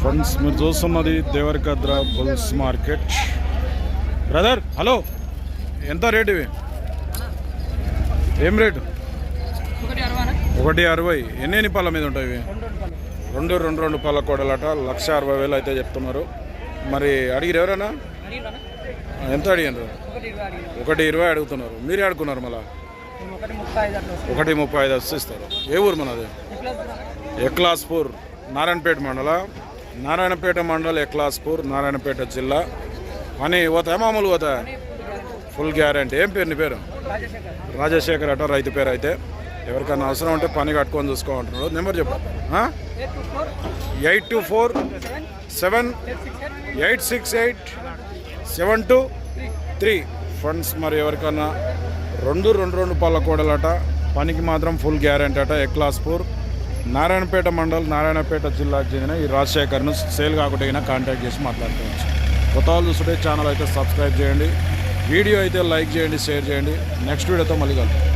Friends మీరు చూస్తున్నది Devarakadra bulls market. Brother hello ఎంత రేట్ ఇవి? ఏం రేటు? ఒకటి అరవై ఎన్ని ఎన్ని పళ్ళ మీద ఉంటాయి ఇవి? రెండు రెండు రెండు పళ్ళ కోడలట. లక్ష అరవై వేలు అయితే చెప్తున్నారు. మరి అడిగిరు ఎవరైనా ఎంత అడిగినారు ఒకటి ఇరవై అడుగుతున్నారు. మీరే అడుగుతున్నారు మళ్ళా? ఒకటి ముప్పై ఐదు అట్లా వస్తుంది ఒకటి ముప్పై ఐదు వస్తే ఇస్తారు. ఏ ఊరు మనది? ఎక్లాస్పూర్ నారాయణపేట మండల. నారాయణపేట మండల్ ఎక్లాస్పూర్ నారాయణపేట జిల్లా. అని పోతాయా మామూలు పోతాయా ఫుల్ గ్యారంటీ. ఏం పేరు నీ పేరు? రాజశేఖర్ అట రైతు పేరు అయితే. ఎవరికైనా అవసరం ఉంటే పని కట్టుకొని చూసుకోమంటున్నాడు. నెంబర్ చెప్పు. Eight two four seven eight six eight seven two three. Funds మరి ఎవరికన్నా రెండు రెండు రెండు పళ్ళ కోడలట. పనికి మాత్రం ఫుల్ గ్యారెంటీ అట ఎక్లాస్పూర్. నారాయణపేట మండల్ నారాయణపేట జిల్లాకు చెందిన ఈ రాజశేఖర్ను సేల్ కాకుండా కాంటాక్ట్ చేసి మాట్లాడుకోవచ్చు. కొత్త వాళ్ళు చూస్తుంటే ఛానల్ అయితే సబ్స్క్రైబ్ చేయండి. వీడియో అయితే లైక్ చేయండి షేర్ చేయండి. నెక్స్ట్ వీడియోతో మళ్ళీ కలుగుతాం